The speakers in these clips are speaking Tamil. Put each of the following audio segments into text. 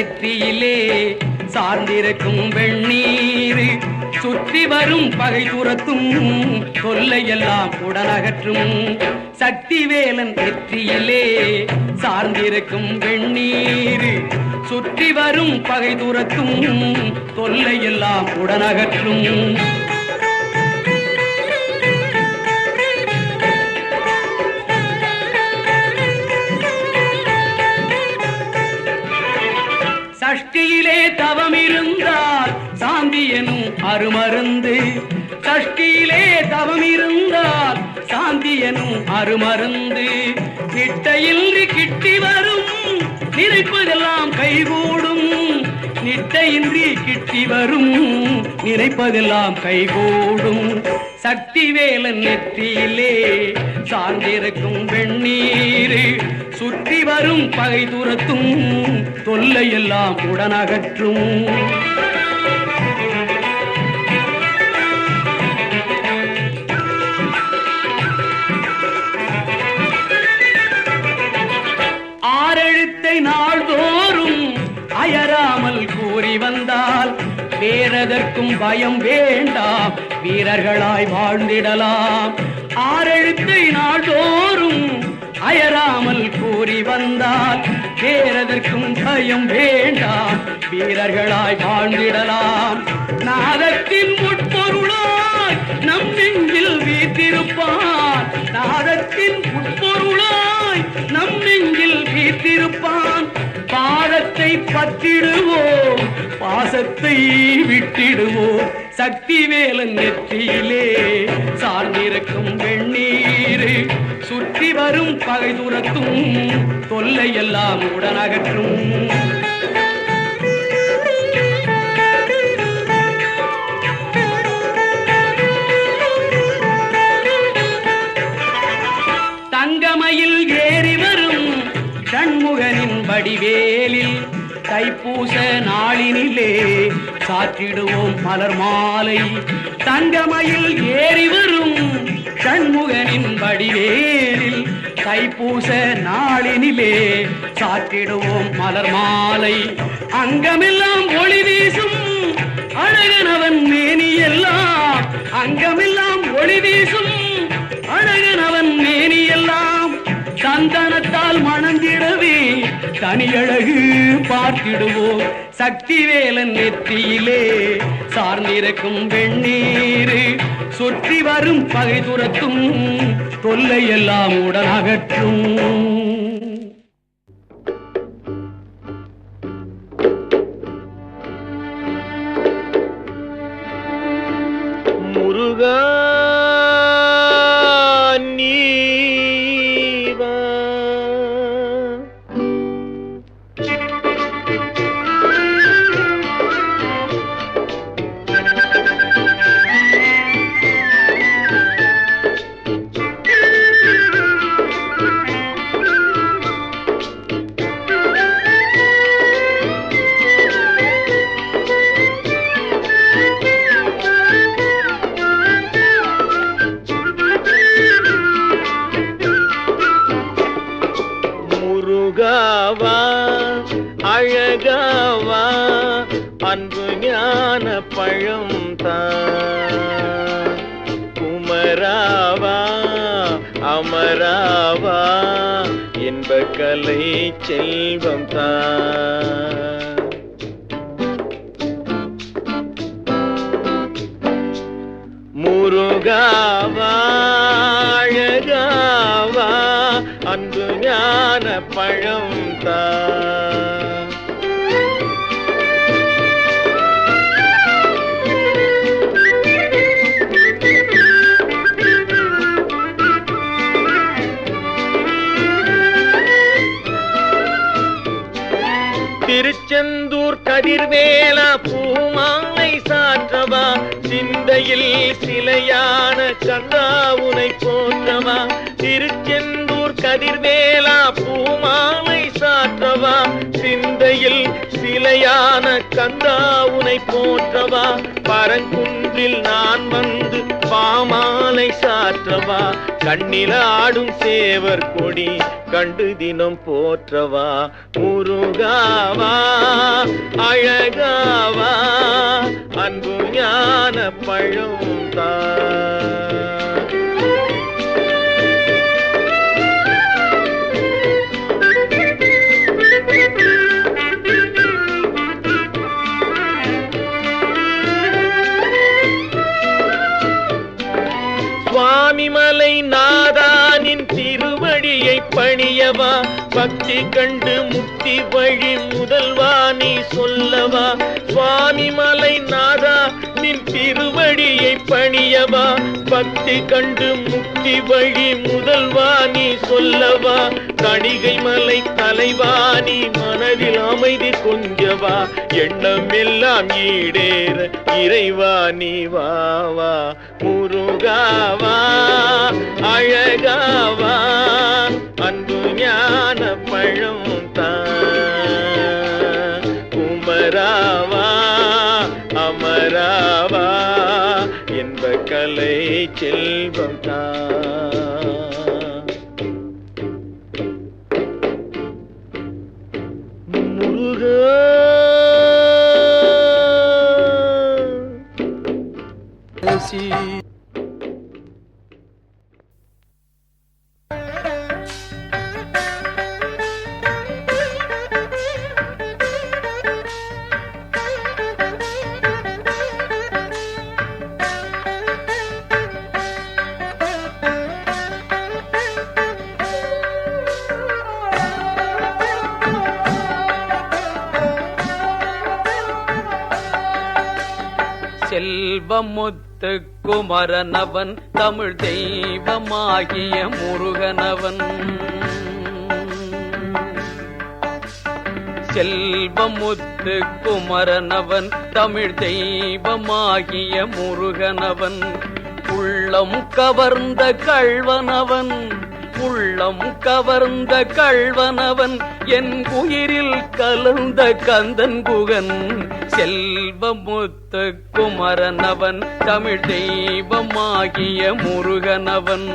நெத்தியிலே சார்ந்திருக்கும் வெண்ணீர் சுற்றி வரும் பகை துரத்தும் கொல்லையெல்லாம் உடனகற்றும். சக்திவேலன் நெற்றியிலே சார்ந்திருக்கும் வெண்ணீர் சுற்றி வரும் பகை துரத்தும் தொல்லையெல்லாம் உடனகற்றும். சஷ்டியிலே தவம் இருந்தால் சாந்தி எனும் அருமருந்து. சஷ்டியிலே தவம் இருந்தால் சாந்தி எனும் அருமருந்து. நிட்டையின்றி கிட்டி வரும். நினைப்பதெல்லாம் கைகூடும். நிட்டையின்றி கிட்டி வரும். நினைப்பதெல்லாம் கைகூடும். சக்தி வேலன் நெற்றியிலே சார்ந்திருக்கும் வெண்ணீர் சுற்றி வரும் பகை துரத்தும் தொல்லையெல்லாம் உடனகற்றும். வேறதற்கும் பயம் வேண்டாம். வீரர்களாய் வாழ்ந்திடலாம். ஆறெழுத்தை நாள்தோறும் அயராமல் கூறி வந்தால் வேறதற்கும் பயம் வேண்டாம். வீரர்களாய் வாழ்ந்திடலாம். நாதத்தின் உட்பொருளாய் நம் நெஞ்சில் வீத்திருப்பான். நாதத்தின் உட்பொருளாய் நம் நெஞ்சில் வீத்திருப்பான். பாதத்தை பத்திடுவோம். பாசத்தை விட்டிடுவோம். சக்தி வேலன் நெற்றியிலே சார்ந்திருக்கும் வெண்ணீர் சுற்றி வரும் பகை துரத்தும் தொல்லையெல்லாம் உடனகற்றும். தங்கமயில் ஏறி வரும் சண்முகனின் வடிவேலில் தைப்பூச நாளினிலே சாற்றிடுவோம் மலர் மாலை. தங்கமயில் ஏறி வரும் சண்முகனின் வடிவேலில் தைப்பூச நாளினிலே சாற்றிடுவோம் மலர் மாலை. அங்கமெல்லாம் ஒளி வீசும் அழகனவன் மேனியெல்லாம். அங்கமெல்லாம் ஒளி வீசும் தனியழகு பார்த்திடுவோம். சக்திவேலன் நெற்றியிலே சார்ந்திருக்கும் வெண்ணீர் சுற்றி வரும் பகை துரத்தும் தொல்லையெல்லாம் உடன் தான் குமராவா அமராவா என்ப கலை செல்வம் தான் முருகாவா அழகாவா அன்பு ஞான பழம் தான் கதிர்வேலா பூமாலை சாற்றவா? சிந்தையில் சிலையான கந்தாவுனை போன்றவா திருச்செந்தூர் கதிர்வேலா பூமாலை சாற்றவா? சிந்தையில் சிலையான கந்தாவுனை போன்றவா பரங்குன்றில் நான் வந்து பாமாலை சாற்றவா? கண்ணில ஆடும் சேவர் கொடி கண்டு தினம் போற்றவா? முருகாவா? அழகாவா? அன்பு ஞான பழம் தான் பணியவா பக்தி கண்டு முக்தி வழி முதல்வா நீ சொல்லவா? சுவாமிமலை நாதா நின் திருவடியை பணியவா? பக்தி கண்டு முக்தி வழி முதல்வா நீ சொல்லவா? கணிகை மலை தலைவா நீ மனதில் அமைதி கொஞ்சவா? எண்ணம் எல்லாம் ஈடேற இறைவா நீ வா முருகாவா செல்வம் முருக முருகா. செல்வமுத்து குமரனவன் தமிழ் தெய்வமாகிய முருகனவன். செல்வமுத்து குமரனவன் தமிழ் தெய்வமாகிய முருகனவன். உள்ளம் கவர்ந்த கழ்வனவன் உள்ளம் கவர்ந்த கள்வனவன் என் உயிரில் கலந்த கந்தன் குகன் செல்வமுத்த குமரனவன் தமிழ் தெய்வமாகிய முருகனவன்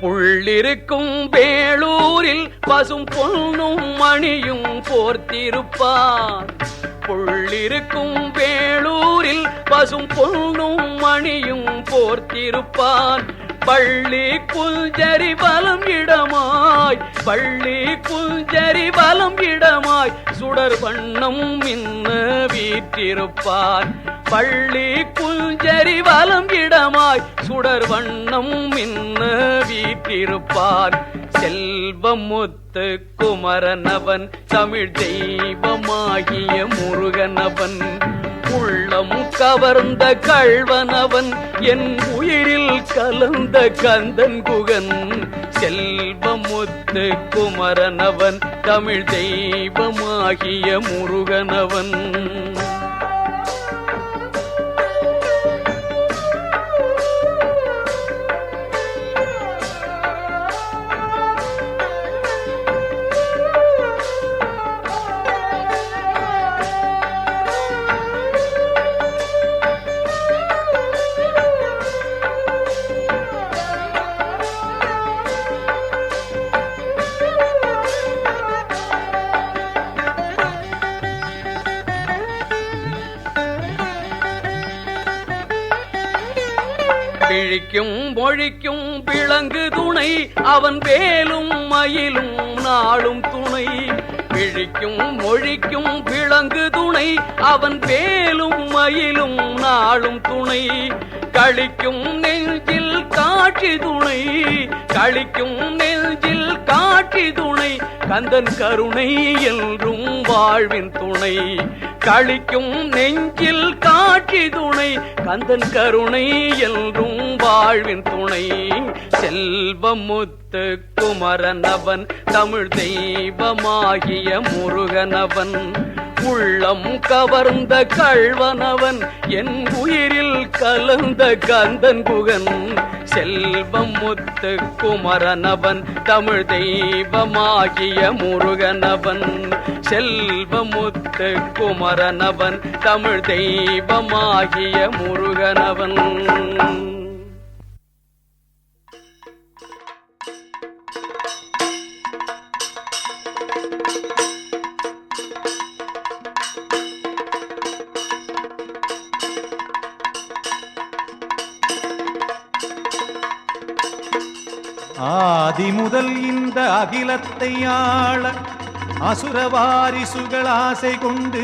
புள்ளிருக்கும் வேளூரில் பசும் பொன்னும் மணியும் போர்த்திருப்பார். புள்ளிருக்கும் வேளூரில் பசும் பொன்னும் மணியும் போர்த்திருப்பான் பள்ளி குஞ்சரி பலம் இடமாய் பள்ளி குஞ்சரி பலம் இடமாய் சுடர் வண்ணம் மின்ன வீற்றிருப்பான் பள்ளி குஞ்சரி வலம் இடமாய் சுடர் வண்ணம் மின்ன வீற்றிருப்பான் செல்வமுத்து குமரனவன் தமிழ் தெய்வமாகிய முருகனவன். உள்ளம் கவர்ந்த கழ்வனவன் என் உயிரில் கலந்த கந்தன் குகன். செல்வமுத்து குமரனவன் தமிழ் தெய்வமாகிய முருகனவன். பிழிக்கும் மொழிக்கும் விளங்கு துணை. அவன் வேலும் மயிலும் நாளும் துணை. விழிக்கும் மொழிக்கும் விளங்கு துணை. அவன் வேலும் மயிலும் நாளும் துணை. கழிக்கும் நெஞ்சில் காட்சி துணை. கழிக்கும் நெஞ்சில் காட்சி துணை கந்தன் கருணை என்றும் வாழ்வின் துணை. கழிக்கும் நெஞ்சில் காட்சி துணை கந்தன் கருணை என்றும் வாழ்வின் துணை. செல்வமுத்து குமரனவன் தமிழ் தெய்வமாகிய முருகனவன் உள்ளம் கவர்ந்த கழ்வனவன் என் உயிரில் கலந்த கந்தன் குகன். செல்வம் முத்து குமரனவன் தமிழ் தெய்வமாகிய முருகனவன். செல்வம் முத்து குமரனவன் தமிழ் தெய்வமாகிய முருகனவன். முதல் இந்த அகிலத்தை ஆள அசுரவாரிசுகள் ஆசை கொண்டு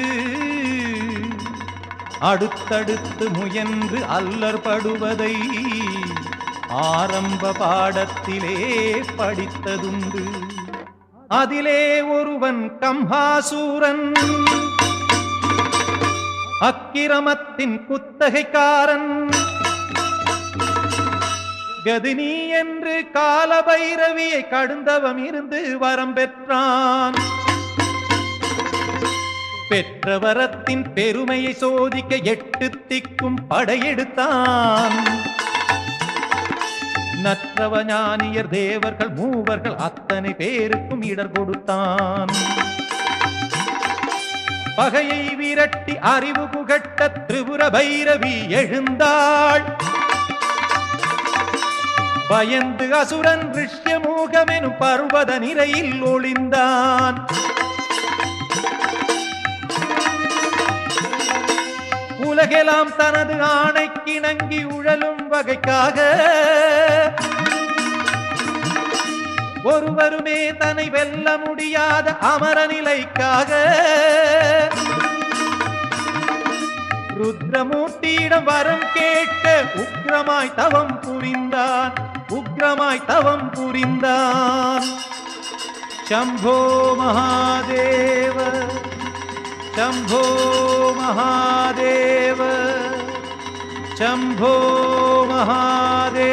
அடுத்தடுத்து முயன்று அல்லற்படுவதை ஆரம்ப பாடத்திலே படித்ததுண்டு. அதிலே ஒருவன் கம்ஹாசூரன் அக்கிரமத்தின் குத்தகைக்காரன் கதினி என்று காலபைரவியை கடுந்தவம் இருந்து வரம் பெற்றான். பெற்ற வரத்தின் பெருமையை சோதிக்க எட்டு திக்கும் படையெடுத்தான் நற்றவ ஞானியர் தேவர்கள் மூவர்கள் அத்தனை பேருக்கும் இடர் கொடுத்தான். பகையை விரட்டி அறிவு புகட்ட திரிபுர பைரவி எழுந்தாள். பயந்து அசுரன் ரிஷ்யமூகமெனும் பர்வத நிறையில் ஒளிந்தான். உலகெல்லாம் தனது ஆணைக்கிணங்கி உழலும் வகைக்காக ஒருவருமே தன்னை வெல்ல முடியாத அமர நிலைக்காக ருத்ரமூர்த்தியிடம் வரம் கேட்க உக்ரமாய் தவம் புரிந்தான் உக்ரமாய் தவம் புரிந்தான் சம்போ மகாதேவ சம்போ மகாதேவ சம்போ மகாதேவ